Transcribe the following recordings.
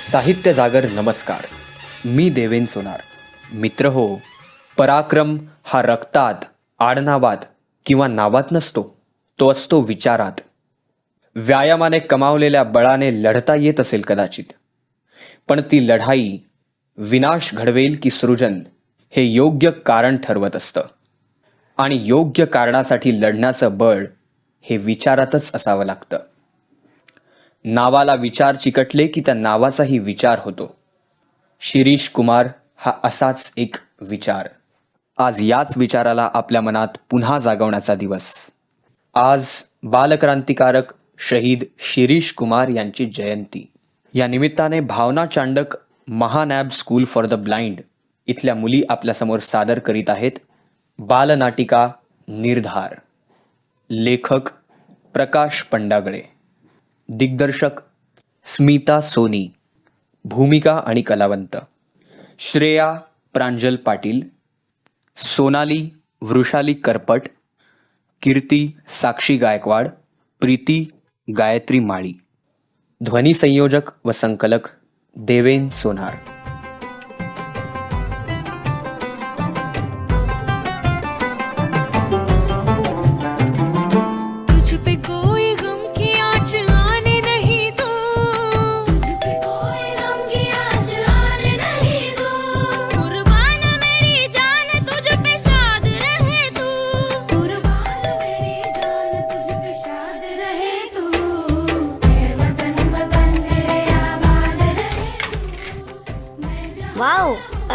साहित्य जागर नमस्कार. मी देवेन सोनार. मित्र हो पराक्रम हा रक्तात आडनावात किंवा नावात नसतो तो असतो विचारात. व्यायामाने कमावलेल्या बळाने लढता येत असेल कदाचित. पण ती लढाई विनाश घडवेल की सृजन हे योग्य कारण ठरवत असतं. आणि योग्य कारणासाठी लढण्याचं बळ हे विचारातच असावं लागतं. नावाला विचार चिकटले की त्या नावाचाही विचार होतो. शिरीष कुमार हा असाच एक विचार. आज याच विचाराला आपल्या मनात पुन्हा जागवण्याचा दिवस. आज बालक्रांतिकारक शहीद शिरीष कुमार यांची जयंती. या निमित्ताने Bhavana Chandak Mahanab school for the blind इथल्या मुली आपल्यासमोर सादर करीत आहेत. बालनाटिका निर्धार. लेखक प्रकाश पंडागळे. दिग्दर्शक स्मिता सोनी भूमिका आणि कलावंत श्रेया प्रांजल पाटील सोनाली वृषाली करपट कीर्ती साक्षी गायकवाड प्रीती गायत्री माळी. ध्वनी संयोजक व संकलक देवेन सोनार.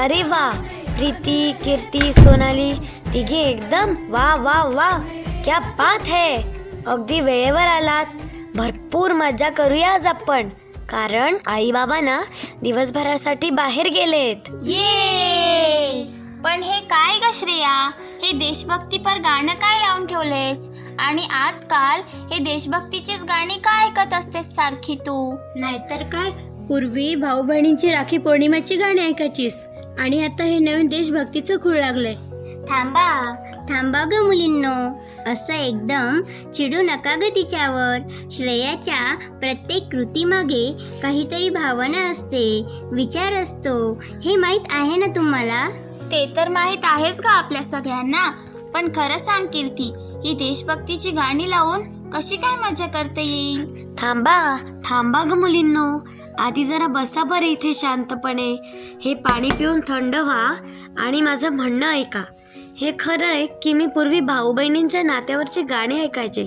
अरे वा. प्रीती कीर्ती सोनाली तिघे एकदम वा वा वा. क्या बात है. अगदी वेळेवर आलात. भरपूर मजा करूया आज आपण. कारण आई बाबा ना दिवसभरासाठी बाहेर गेलेत. ये पण हे काय ग श्रेया? हे देशभक्तीपर गाणं काय लावून ठेवलेस? आणि आजकाल हे देशभक्तीचीच गाणी काय ऐकत असतेस सारखी तू? नाहीतर काय? पूर्वी भाऊ बहिणींची राखी पौर्णिमेची गाणी ऐकायचीस. आणि आता हे नवीन देशभक्तीचं खूळ लागलंय. थांबा थांबा ग मुलींनो. असं एकदम चिडू नका ग तिच्यावर. श्रेयाच्या प्रत्येक कृतीमागे काहीतरी भावना असते विचार असतो. हे माहीत आहे ना तुम्हाला? ते तर माहीत आहेच का आपल्या सगळ्यांना. पण खरं सांग कीर्ती ही देशभक्तीची गाणी लावून कशी काय मजा करता येईल? थांबा थांबा ग मुलींनो. आधी जरा बसा बरं इथे शांतपणे. हे पाणी पिऊन थंड व्हा आणि माझं म्हणणं ऐका. हे खरं आहे की मी पूर्वी भाऊ बहिणींच्या नात्यावरचे गाणे ऐकायचे.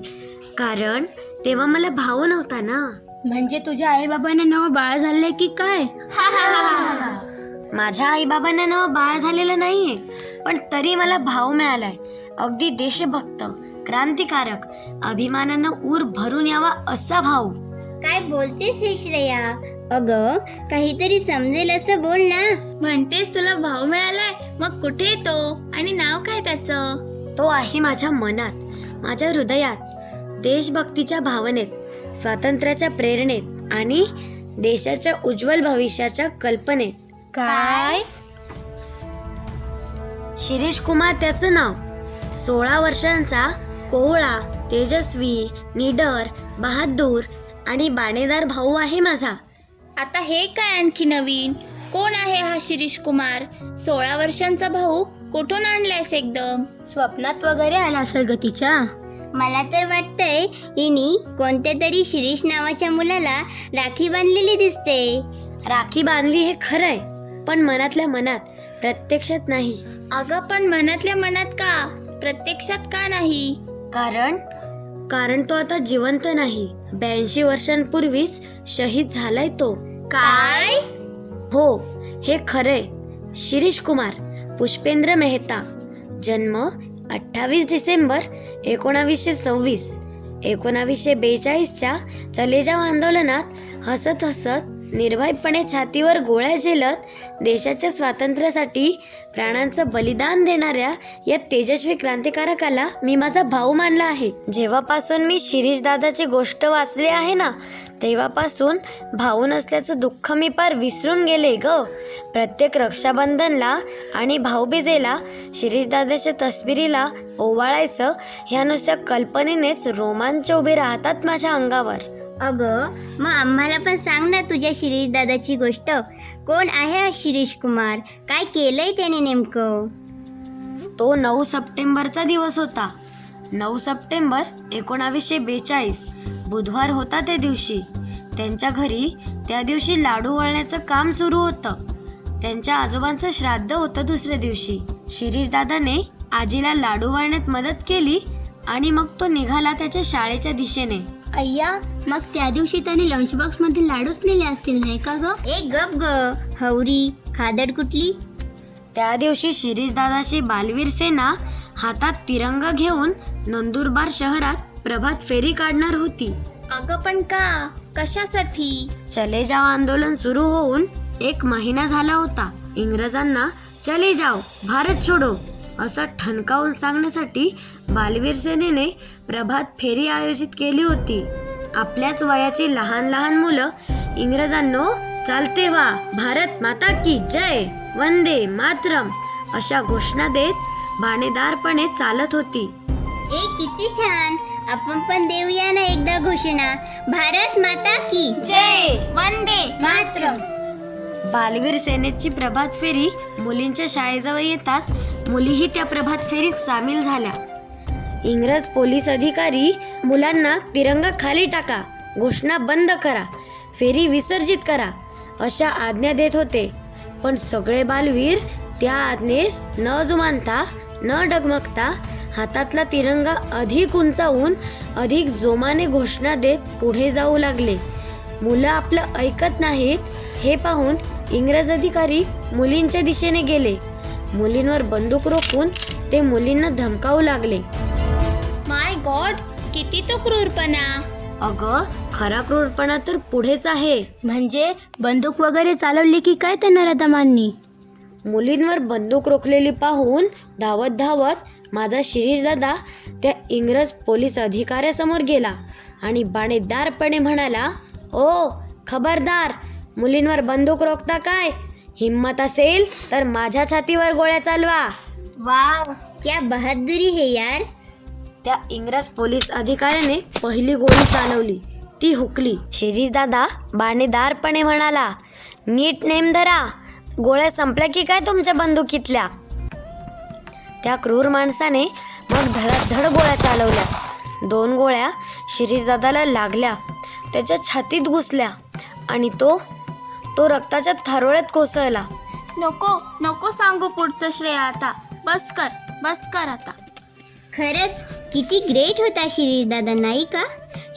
कारण तेव्हा मला भाऊ नव्हता ना. म्हणजे तुझ्या आई बाबांना नव बाळ झालंय की काय? माझ्या आई बाबांना नव बाळ झालेलं नाहीये पण तरी मला भाऊ मिळालाय. अगदी देशभक्त क्रांतिकारक अभिमानानं ऊर भरून यावा असा भाऊ. काय बोलतेस हे श्रेया? अग काहीतरी समजेल असं बोल ना. म्हणतेस तुला भाऊ मिळालाय मग कुठे तो? आणि नाव काय त्याचं? तो आहे माझ्या मनात माझ्या हृदयात देशभक्तीच्या भावनेत स्वातंत्र्याच्या प्रेरणेत आणि देशाच्या उज्ज्वल भविष्याच्या कल्पनेत. काय? शिरीष कुमार त्याचं नाव. सोळा वर्षांचा कोवळा तेजस्वी निडर बहादूर आणि बाणेदार भाऊ आहे माझा. आता हे काय आणखी नवीन? कोण आहे हा शिरीष कुमार सोळा वर्षांचा भाऊ कुठून आणलायस एकदम? स्वप्नात वगैरे आला असेल ग तिच्या. मला तर वाटतंय हिनी कोणत्या तरी शिरीष नावाच्या मुलाला राखी बांधलेली दिसते. राखी बांधली हे खरंय पण मनातल्या मनात प्रत्यक्षात नाही. अगं पण मनातल्या मनात का? प्रत्यक्षात का नाही? कारण कारण तो आता जिवंत नाही. ब्याऐंशी वर्षांपूर्वीच शहीद झालाय तो. काय? हो हे खरे शिरीष कुमार पुष्पेंद्र मेहता. जन्म अठ्ठावीस डिसेंबर एकोणावीसशे सव्वीस. एकोणावीसशे बेचाळीसच्या चलेजाव आंदोलनात हसत हसत निर्भयपणे छातीवर गोळ्या झेलत देशाच्या स्वातंत्र्यासाठी प्राणांचं बलिदान देणाऱ्या या तेजस्वी क्रांतिकारकाला मी माझा भाऊ मानला आहे. जेव्हापासून मी शिरीष दादाची गोष्ट वाचली आहे ना तेव्हापासून भाऊ नसल्याचं दुःख मी पार विसरून गेले ग. प्रत्येक रक्षाबंधनला आणि भाऊबीजेला शिरीषदादाच्या तस्बिरीला ओवाळायचं ह्या नुसत्या कल्पनेनेच रोमांच उभे राहतात माझ्या अंगावर. अगं मग आम्हाला पण सांग ना तुझ्या शिरीष दादाची गोष्ट. कोण आहे हा शिरीष कुमार? काय केलंय त्याने नेमकं? तो नऊ सप्टेंबरचा दिवस होता. नऊ सप्टेंबर एकोणावीसशे बेचाळीस. बुधवार होता त्या दिवशी. त्यांच्या घरी त्या दिवशी लाडू वळण्याचं काम सुरू होतं. त्यांच्या आजोबांचं श्राद्ध होतं दुसऱ्या दिवशी. शिरीष दादाने आजीला लाडू वळण्यात मदत केली आणि मग तो निघाला त्याच्या शाळेच्या दिशेने. अय्या मग त्या दिवशी त्याने लंच बॉक्समध्ये लाडूच नेले असतील नाही का ग? एक गप ग. हवरी खादड कुठली? त्या दिवशी शिरीष दादाची बालवीर सेना हातात तिरंगा घेऊन नंदुरबार शहरात प्रभात फेरी काढणार होती. अगं पण का? कशासाठी? चले जाव आंदोलन सुरू होऊन एक महिना झाला होता. इंग्रजांना चले जाओ भारत छोडो असं ठणकावून सांगण्यासाठी बालवीर सेनेने प्रभात फेरी आयोजित केली होती. आपल्याच वयाची लहान लहान मुलं इंग्रजांनो चालते वा. भारत माता की जय. वंदे मातरम. अशा घोषणा देत बाणेदारपणे चालत होती. ए किती छान. आपण पण देऊया ना एकदा घोषणा. भारत माता की जय. वंदे मातरम. बालवीर सेनेची प्रभात फेरी मुलींच्या शाळेजवळ येताच मुलीही त्या प्रभात फेरीत सामील झाल्या. इंग्रज पोलीस अधिकारी मुलांना तिरंगा खाली टाका घोषणा बंद करा फेरी विसर्जित करा अशा आज्ञा देत होते. पण सगळे बालवीर त्या आज्ञेस न जुमानता न डगमगता हातातला तिरंगा अधिक उंचावून अधिक जोमाने घोषणा देत पुढे जाऊ लागले. मुलं आपलं ऐकत नाहीत हे पाहून इंग्रज अधिकारी मुलींच्या दिशेने गेले. मुलींवर बंदूक रोखून ते मुलींना धमकावू लागले. गॉड किती तो क्रूरपणा. अगं खरा क्रूरपणा तर पुढेच आहे. म्हणजे बंदूक वगैरे चालवली की काय त्या नराधमांनी? मुलींवर बंदूक रोखलेली पाहून धावत धावत माझा शिरीष दादा त्या इंग्रज पोलीस अधिकाऱ्यासमोर गेला आणि बाणेदारपणे म्हणाला ओ खबरदार मुलींवर बंदूक रोखता काय? हिम्मत असेल तर माझ्या छातीवर गोळ्या चालवा. वाव क्या बहादुरी है यार. त्या इंग्रज पोलीस अधिकाऱ्याने पहिली गोळी चालवली. ती हुकली. शिरीषदादा बाणेदारपणे म्हणाला नीट नेम धरा. गोळ्या संपल्या की काय तुमच्या बंदुकीतल्या? त्या क्रूर माणसाने मग धडाधड गोळ्या चालवल्या. दोन गोळ्या शिरीषदादाला लागल्या. त्याच्या छातीत घुसल्या आणि तो तो रक्ताच्या थारोळ्यात कोसळला. नको नको सांगू पुढचं श्रेय आता. बस कर बस कर आता. खरंच किती ग्रेट होता शिरीष दादा नाही का?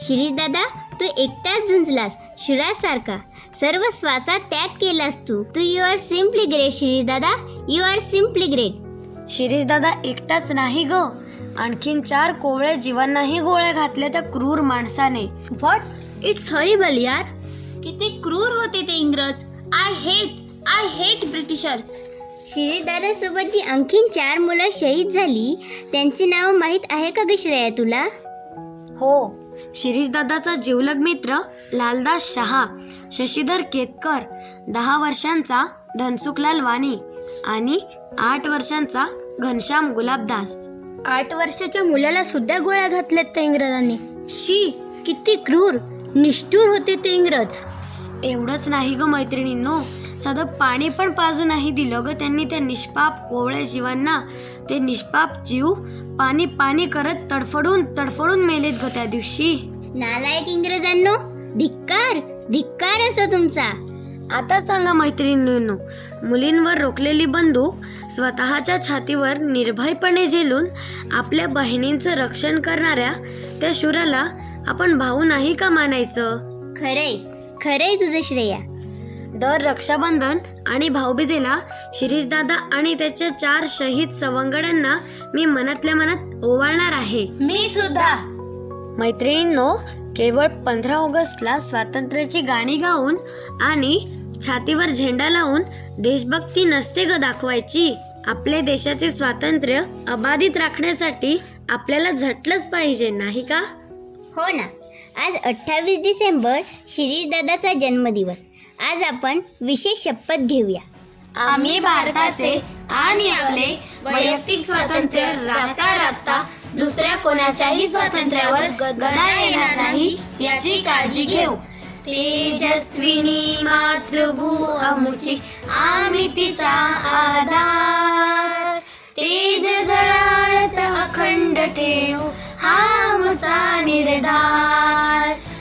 शिरीष दादा तू एकटाच झुंजलास शुरासारखा. सर्व स्वाचा त्याग केलास तू. तू you are simply great Shirish दादा you are simply great Shirish दादा एकटाच नाही ग. आणखीन चार कोवळ्या जीवांनाही गोळ्या घातल्या त्या क्रूर माणसाने. व्हॉट इट्स हॉरिबल यार. किती क्रूर होते ते इंग्रज. I hate I hate Britishers Shirish दादा सोबत जी आणखीन चार मुलं शहीद झाली. त्यांची नाव माहीत आहे का ग श्रेया तुला? हो शिरीष दादाचा जिवलग मित्र लालदास शहा शशीधर केतकर दहा वर्षांचा धनसुखलाल वाणी आणि आठ वर्षांचा घनश्याम गुलाबदास. आठ वर्षाच्या मुलाला सुद्धा गोळ्या घातल्यात त्या इंग्रजांनी. शी किती क्रूर निष्ठूर होते ते इंग्रज. एवढंच नाही ग मैत्रिणींनो साधं पाणी पण पाजू नाही दिलं ग. त्यांनी त्या निष्पाप कोवळ्या जीवांना ते निष्पाप जीव पाणी पाणी करत तडफडून तडफडून मेलेत ग त्या दिवशी. नालायक इंग्रजांनो धिक्कार धिक्कार असो तुमचा. आता सांगा मैत्रिणींनो मुलींवर रोखलेली बंदूक स्वतःच्या छातीवर निर्भयपणे झेलून आपल्या बहिणींचं रक्षण करणाऱ्या त्या शूराला आपण भाऊ नाही का मानायचं? खरंय खरंय तुझं श्रेया. दर रक्षाबंधन आणि भाऊबीजेला शिरीष दादा आणि त्याच्या चार शहीद सवंगड्यांना मी मनातल्या मनात ओवाळणार आहे. मी सुद्धा. मैत्रिणींनो केवळ पंधरा ऑगस्टला स्वातंत्र्याची गाणी गाऊन आणि छातीवर झेंडा लावून देशभक्ती नसते ग दाखवायची. आपल्या देशाचे स्वातंत्र्य अबाधित राखण्यासाठी आपल्याला झटलंच पाहिजे नाही का? हो ना. आज अठ्ठावीस डिसेंबर शिरीष दादाचा जन्मदिवस. आज आपण विशेष शपथ घेऊया. आम्ही भारताचे आणि आपले वैयक्तिक स्वातंत्र्य राखता राखता दुसऱ्या कोणाच्याही स्वातंत्र्यावर गदा येणार नाही याची काळजी घेऊ. तेजस्विनी मातृभू अमुची आम्ही तिचा आधार. तेज जराळत अखंड ठेव हा आमचा निर्धार.